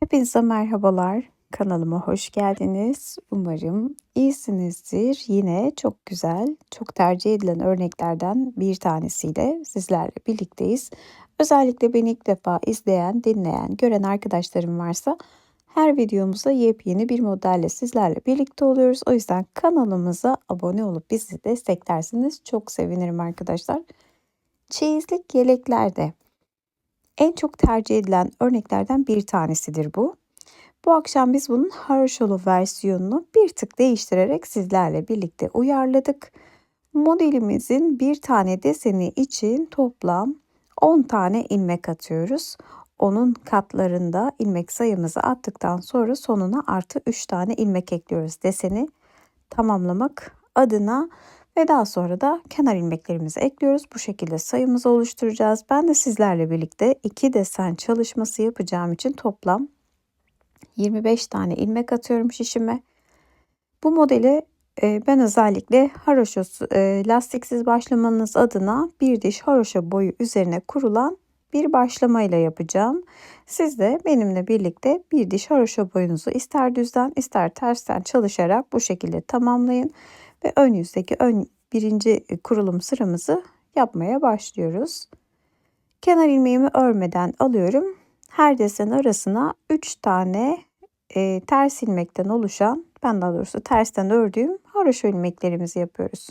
Hepinize merhabalar. Kanalıma hoş geldiniz. Umarım iyisinizdir. Yine çok güzel, çok tercih edilen örneklerden bir tanesiyle sizlerle birlikteyiz. Özellikle beni ilk defa izleyen, dinleyen, gören arkadaşlarım varsa her videomuzda yepyeni bir modelle sizlerle birlikte oluyoruz. O yüzden kanalımıza abone olup bizi desteklerseniz çok sevinirim arkadaşlar. Çeyizlik yeleklerde en çok tercih edilen örneklerden bir tanesidir bu. Bu akşam biz bunun haroşolu versiyonunu bir tık değiştirerek sizlerle birlikte uyarladık. Modelimizin bir tane deseni için toplam 10 tane ilmek atıyoruz. Onun katlarında ilmek sayımızı attıktan sonra sonuna artı 3 tane ilmek ekliyoruz deseni tamamlamak adına ve daha sonra da kenar ilmeklerimizi ekliyoruz. Bu şekilde sayımızı oluşturacağız. Ben de sizlerle birlikte iki desen çalışması yapacağım için toplam 25 tane ilmek atıyorum şişime. Bu modeli e, ben özellikle haroşa e, lastiksiz başlamanız adına bir diş haroşa boyu üzerine kurulan bir başlamayla yapacağım. Siz de benimle birlikte bir diş haroşa boyunuzu ister düzden ister tersten çalışarak bu şekilde tamamlayın ve ön yüzdeki ön birinci e, kurulum sıramızı yapmaya başlıyoruz. Kenar ilmeğimi örmeden alıyorum. Her desen arasına 3 tane e, ters ilmekten oluşan, ben daha doğrusu tersten ördüğüm haroşa ilmeklerimizi yapıyoruz.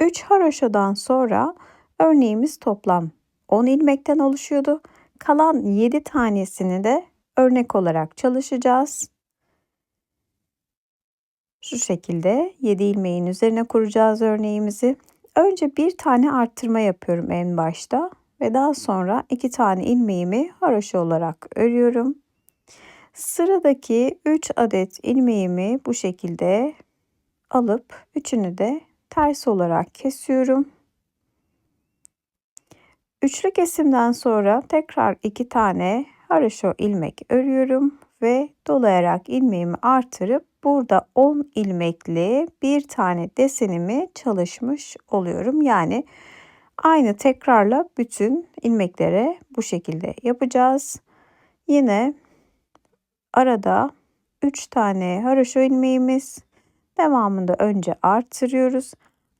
3 haroşadan sonra örneğimiz toplam 10 ilmekten oluşuyordu. Kalan 7 tanesini de örnek olarak çalışacağız. Şu şekilde 7 ilmeğin üzerine kuracağız örneğimizi. Önce bir tane arttırma yapıyorum en başta ve daha sonra iki tane ilmeğimi haroşa olarak örüyorum. Sıradaki 3 adet ilmeğimi bu şekilde alıp üçünü de ters olarak kesiyorum. Üçlü kesimden sonra tekrar iki tane haroşa ilmek örüyorum ve dolayarak ilmeğimi artırıp burada 10 ilmekli bir tane desenimi çalışmış oluyorum. Yani aynı tekrarla bütün ilmeklere bu şekilde yapacağız. Yine arada 3 tane haroşa ilmeğimiz devamında önce artırıyoruz.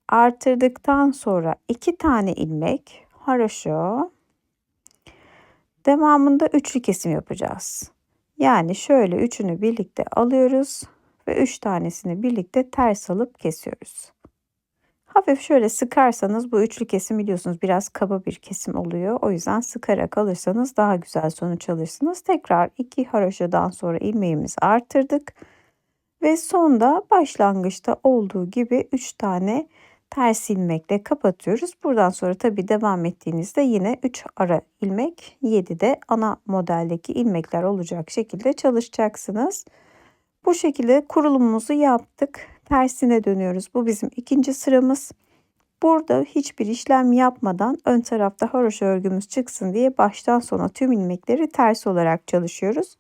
Artırdıktan sonra 2 tane ilmek haroşa devamında üçlü kesim yapacağız. Yani şöyle üçünü birlikte alıyoruz ve 3 tanesini birlikte ters alıp kesiyoruz. Hafif şöyle sıkarsanız bu üçlü kesim biliyorsunuz biraz kaba bir kesim oluyor. O yüzden sıkarak alırsanız daha güzel sonuç alırsınız. Tekrar iki haroşadan sonra ilmeğimizi artırdık. Ve sonda başlangıçta olduğu gibi 3 tane ters ilmekle kapatıyoruz. Buradan sonra tabi devam ettiğinizde yine 3 ara ilmek 7 de ana modeldeki ilmekler olacak şekilde çalışacaksınız. Bu şekilde kurulumumuzu yaptık. Tersine dönüyoruz. Bu bizim ikinci sıramız. Burada hiçbir işlem yapmadan ön tarafta haroşa örgümüz çıksın diye baştan sona tüm ilmekleri ters olarak çalışıyoruz.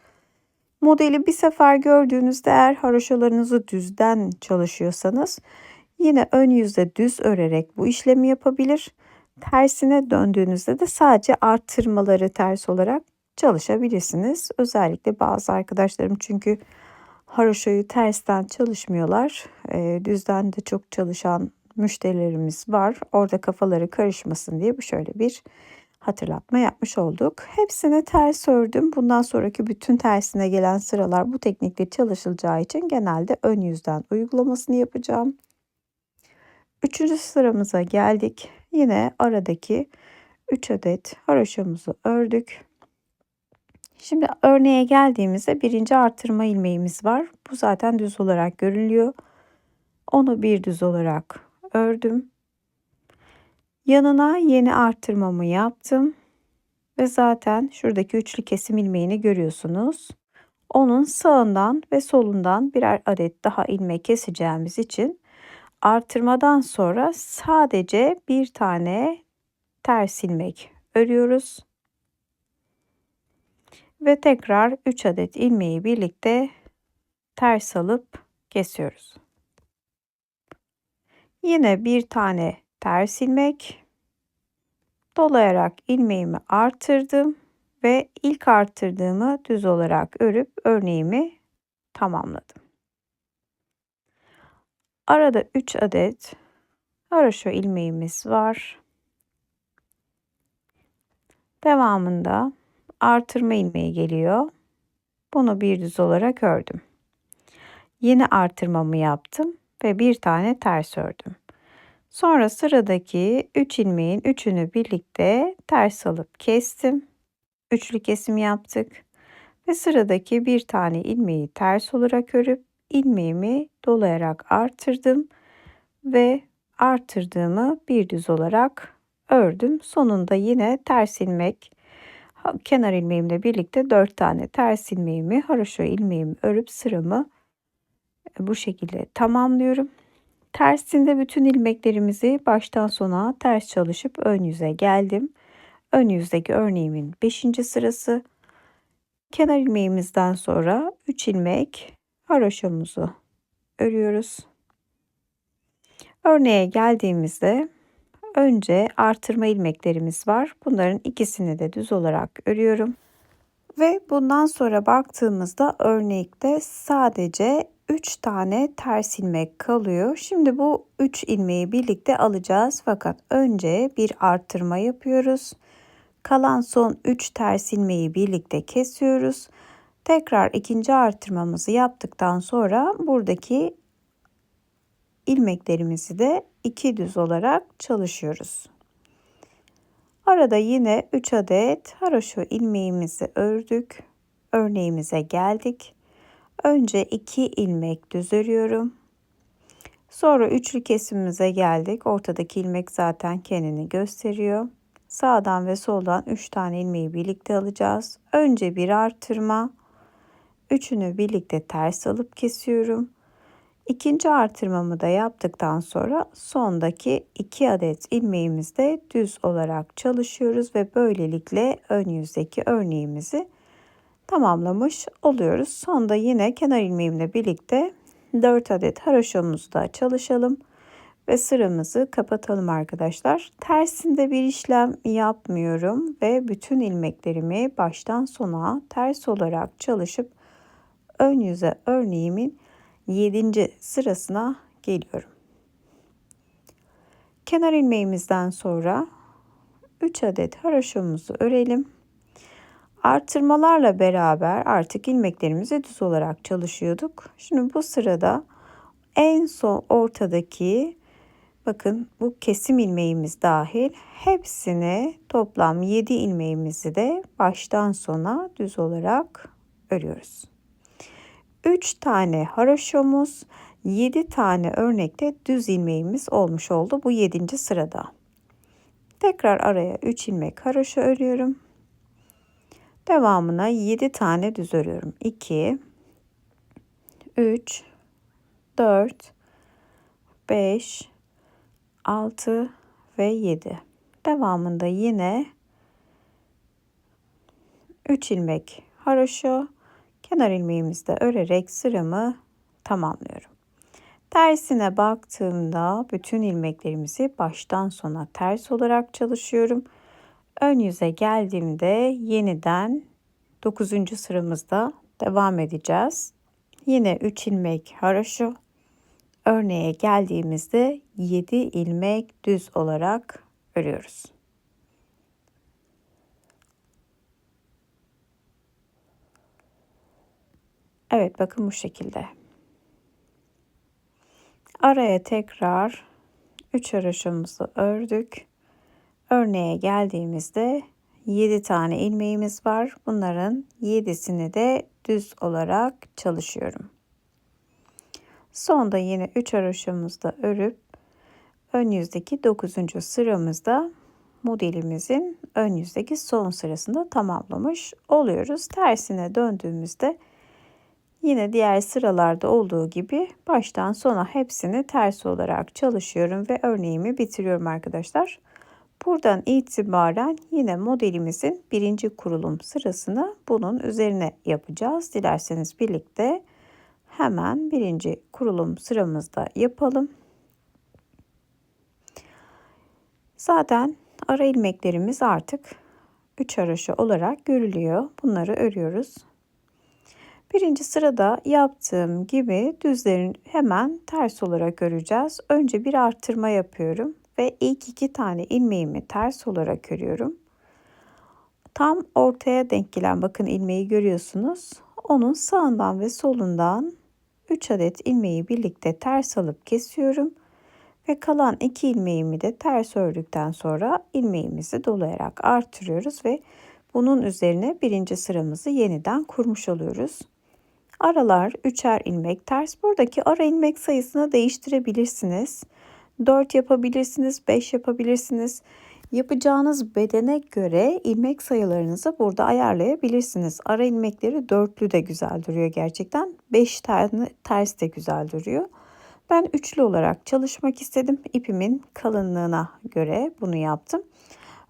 Modeli bir sefer gördüğünüzde eğer haroşalarınızı düzden çalışıyorsanız yine ön yüzde düz örerek bu işlemi yapabilir. Tersine döndüğünüzde de sadece arttırmaları ters olarak çalışabilirsiniz. Özellikle bazı arkadaşlarım çünkü haroşayı tersten çalışmıyorlar. E, düzden de çok çalışan müşterilerimiz var. Orada kafaları karışmasın diye bu şöyle bir hatırlatma yapmış olduk. Hepsini ters ördüm. Bundan sonraki bütün tersine gelen sıralar bu teknikle çalışılacağı için genelde ön yüzden uygulamasını yapacağım. Üçüncü sıramıza geldik. Yine aradaki 3 adet haroşamızı ördük. Şimdi örneğe geldiğimizde birinci artırma ilmeğimiz var. Bu zaten düz olarak görülüyor. Onu bir düz olarak ördüm. Yanına yeni artırmamı yaptım. Ve zaten şuradaki üçlü kesim ilmeğini görüyorsunuz. Onun sağından ve solundan birer adet daha ilmek keseceğimiz için artırmadan sonra sadece bir tane ters ilmek örüyoruz ve tekrar 3 adet ilmeği birlikte ters alıp kesiyoruz. Yine bir tane ters ilmek dolayarak ilmeğimi artırdım Ve ilk arttırdığımı düz olarak örüp örneğimi tamamladım. Arada 3 adet haroşo ilmeğimiz var. Devamında artırma ilmeği geliyor. Bunu bir düz olarak ördüm. Yeni artırmamı yaptım ve bir tane ters ördüm. Sonra sıradaki 3 ilmeğin üçünü birlikte ters alıp kestim. Üçlü kesim yaptık. Ve sıradaki bir tane ilmeği ters olarak örüp ilmeğimi dolayarak artırdım ve artırdığımı bir düz olarak ördüm. Sonunda yine ters ilmek kenar ilmeğimle birlikte 4 tane ters ilmeğimi haroşo ilmeğimi örüp sıramı e, bu şekilde tamamlıyorum. Tersinde bütün ilmeklerimizi baştan sona ters çalışıp ön yüze geldim. Ön yüzdeki örneğimin 5. sırası. Kenar ilmeğimizden sonra 3 ilmek haroşomuzu örüyoruz. Örneğe geldiğimizde önce artırma ilmeklerimiz var. Bunların ikisini de düz olarak örüyorum. Ve bundan sonra baktığımızda örnekte sadece 3 tane ters ilmek kalıyor. Şimdi bu 3 ilmeği birlikte alacağız fakat önce bir arttırma yapıyoruz. Kalan son 3 ters ilmeği birlikte kesiyoruz. Tekrar ikinci artırmamızı yaptıktan sonra buradaki ilmeklerimizi de iki düz olarak çalışıyoruz. Arada yine 3 adet haroşo ilmeğimizi ördük. Örneğimize geldik. Önce 2 ilmek düz örüyorum. Sonra üçlü kesimimize geldik. Ortadaki ilmek zaten kendini gösteriyor. Sağdan ve soldan 3 tane ilmeği birlikte alacağız. Önce bir artırma. Üçünü birlikte ters alıp kesiyorum. İkinci artırmamı da yaptıktan sonra sondaki 2 adet ilmeğimizde düz olarak çalışıyoruz ve böylelikle ön yüzdeki örneğimizi tamamlamış oluyoruz. Sonda yine kenar ilmeğimle birlikte 4 adet haroşomuzu da çalışalım ve sıramızı kapatalım arkadaşlar. Tersinde bir işlem yapmıyorum ve bütün ilmeklerimi baştan sona ters olarak çalışıp ön yüze örneğimin 7. sırasına geliyorum. Kenar ilmeğimizden sonra 3 adet haroşomuzu örelim. Artırmalarla beraber artık ilmeklerimizi düz olarak çalışıyorduk. Şimdi bu sırada en son ortadaki bakın bu kesim ilmeğimiz dahil hepsini toplam 7 ilmeğimizi de baştan sona düz olarak örüyoruz. 3 tane haroşomuz, 7 tane örnekte düz ilmeğimiz olmuş oldu bu 7. sırada. Tekrar araya 3 ilmek haroşa örüyorum. Devamına 7 tane düz örüyorum. 2 3 4 5 6 ve 7. Devamında yine 3 ilmek haroşo kenar ilmeğimizde örerek sıramı tamamlıyorum. Tersine baktığımda bütün ilmeklerimizi baştan sona ters olarak çalışıyorum. Ön yüze geldiğimde yeniden 9. sıramızda devam edeceğiz. Yine 3 ilmek haroşo. Örneğe geldiğimizde 7 ilmek düz olarak örüyoruz. Evet bakın bu şekilde. Araya tekrar 3 haroşomuzu ördük. Örneğe geldiğimizde 7 tane ilmeğimiz var. Bunların 7'sini de düz olarak çalışıyorum. Sonda yine 3 haroşamızda örüp ön yüzdeki 9. sıramızda modelimizin ön yüzdeki son sırasında tamamlamış oluyoruz. Tersine döndüğümüzde yine diğer sıralarda olduğu gibi baştan sona hepsini ters olarak çalışıyorum ve örneğimi bitiriyorum arkadaşlar. Buradan itibaren yine modelimizin birinci kurulum sırasını bunun üzerine yapacağız. Dilerseniz birlikte hemen birinci kurulum sıramızda yapalım. Zaten ara ilmeklerimiz artık 3 haroşa olarak görülüyor. Bunları örüyoruz. Birinci sırada yaptığım gibi düzlerin hemen ters olarak öreceğiz. Önce bir arttırma yapıyorum ve ilk iki tane ilmeğimi ters olarak örüyorum. Tam ortaya denk gelen bakın ilmeği görüyorsunuz. Onun sağından ve solundan 3 adet ilmeği birlikte ters alıp kesiyorum. Ve kalan iki ilmeğimi de ters ördükten sonra ilmeğimizi dolayarak artırıyoruz ve bunun üzerine birinci sıramızı yeniden kurmuş oluyoruz. Aralar üçer ilmek ters. Buradaki ara ilmek sayısını değiştirebilirsiniz. 4 yapabilirsiniz, 5 yapabilirsiniz. Yapacağınız bedene göre ilmek sayılarınızı burada ayarlayabilirsiniz. Ara ilmekleri dörtlü de güzel duruyor gerçekten. 5 tane ters de güzel duruyor. Ben üçlü olarak çalışmak istedim. İpimin kalınlığına göre bunu yaptım.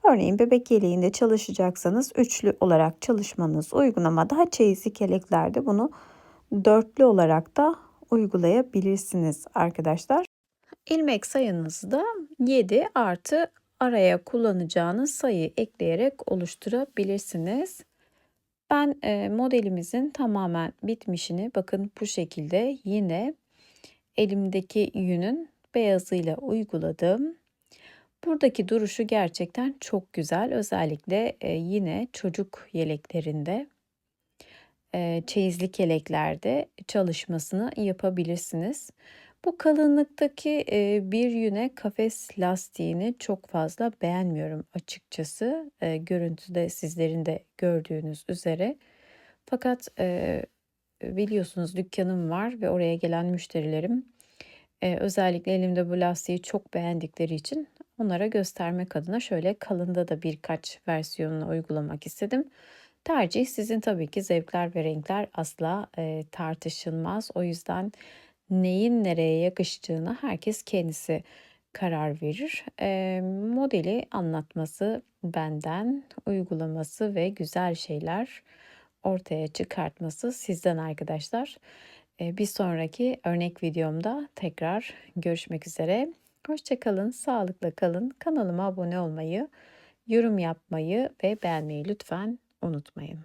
Örneğin bebek yeleğinde çalışacaksanız üçlü olarak çalışmanız uygun ama daha çeyizlik yeleklerde bunu dörtlü olarak da uygulayabilirsiniz arkadaşlar. İlmek sayınızı da 7 artı araya kullanacağınız sayı ekleyerek oluşturabilirsiniz. Ben e, modelimizin tamamen bitmişini bakın bu şekilde yine elimdeki yünün beyazıyla uyguladım. Buradaki duruşu gerçekten çok güzel. Özellikle e, yine çocuk yeleklerinde, e, çeyizlik yeleklerde çalışmasını yapabilirsiniz. Bu kalınlıktaki bir yüne kafes lastiğini çok fazla beğenmiyorum açıkçası. Görüntüde sizlerin de gördüğünüz üzere. Fakat biliyorsunuz dükkanım var ve oraya gelen müşterilerim özellikle elimde bu lastiği çok beğendikleri için onlara göstermek adına şöyle kalında da birkaç versiyonunu uygulamak istedim. Tercih sizin tabii ki zevkler ve renkler asla e, tartışılmaz. O yüzden neyin nereye yakıştığına herkes kendisi karar verir. E, modeli anlatması benden, uygulaması ve güzel şeyler ortaya çıkartması sizden arkadaşlar. E, bir sonraki örnek videomda tekrar görüşmek üzere. Hoşçakalın, sağlıkla kalın. Kanalıma abone olmayı, yorum yapmayı ve beğenmeyi lütfen unutmayın.